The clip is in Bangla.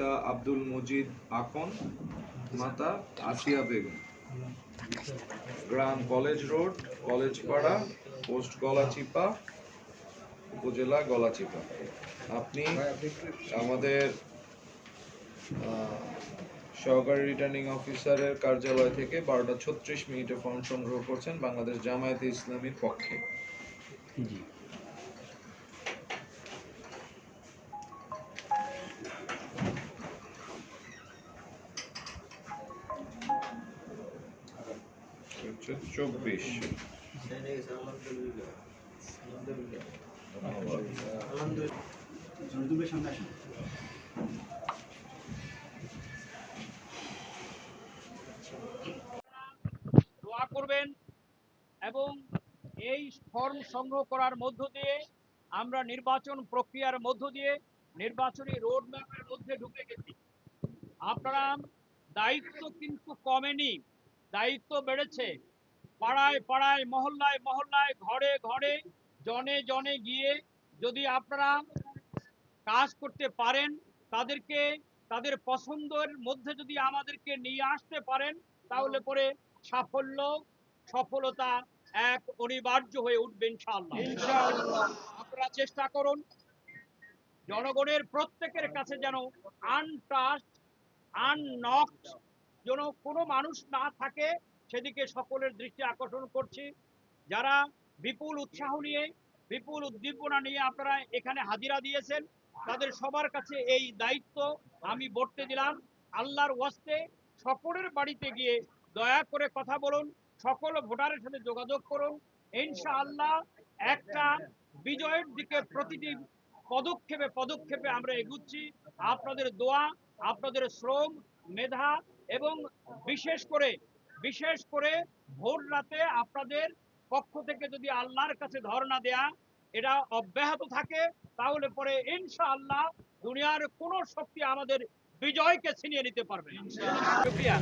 আব্দুল মজিদ আকন মাতা আসিয়া বেগম। গ্রাম কলেজ রোড, কলেজপাড়া, পোস্ট গলাচিপা, উপজেলা গলাচিপা। আপনি আমাদের সহকারী রিটার্নিং অফিসারের কার্যালয় থেকে বারোটা ছত্রিশ মিনিটে ফর্ম সংগ্রহ করছেন বাংলাদেশ জামায়াতে ইসলামীর পক্ষে। জি। চব্বিশ দোয়া করবেন এবং এই ফর্ম সংগ্রহ করার মধ্য দিয়ে আমরা নির্বাচন প্রক্রিয়ার মধ্য দিয়ে নির্বাচনী রোড ম্যাপের মধ্যে ঢুকে গেছি। আপনারা দায়িত্ব কিন্তু কমেনি। দায়িত্ব বেড়েছে। পাড়ায় পাড়ায় মহল্লায় মহল্লায় ঘরে ঘরে জনে জনে গিয়ে যদি আপনারা কাজ করতে পারেন তাদেরকে তাদের পছন্দের মধ্যে যদি আমাদেরকে নিয়ে আসতে পারেন তাহলে পরে সাফল্য সফলতা এক অনিবার্য হয়ে উঠবে ইনশাআল্লাহ। আপনারা চেষ্টা করুন জনগণের প্রত্যেকের কাছে যেন আনটাস্ট আননকড যেন কোনো মানুষ না থাকে, সেদিকে সকলের দৃষ্টি আকর্ষণ করছি। যারা বিপুল উৎসাহ নিয়ে, বিপুল উদ্দীপনা নিয়ে আপনারা এখানে হাজিরা দিয়েছেন, তাদের সবার কাছে এই দায়িত্ব আমি বর্তে দিলাম। আল্লাহর ওয়াস্তে সকলের বাড়িতে গিয়ে দয়া করে কথা বলুন, সকল ভোটারের সাথে যোগাযোগ করুন। ইনশাআল্লাহ একটা বিজয়ের দিকে প্রতিটি পদক্ষেপে পদক্ষেপে আমরা এগুচ্ছি। আপনাদের দোয়া, আপনাদের শ্রম, মেধা এবং বিশেষ করে বিশেষ করে ভোর রাতে আপনাদের পক্ষ থেকে যদি আল্লাহর কাছে ধর্ণা দেয়া, এটা অব্যাহত থাকে, তাহলে পরে ইনশাআল্লাহ দুনিয়ার কোন শক্তি আমাদের বিজয়কে ছিনিয়ে নিতে পারবে। শুকরিয়া।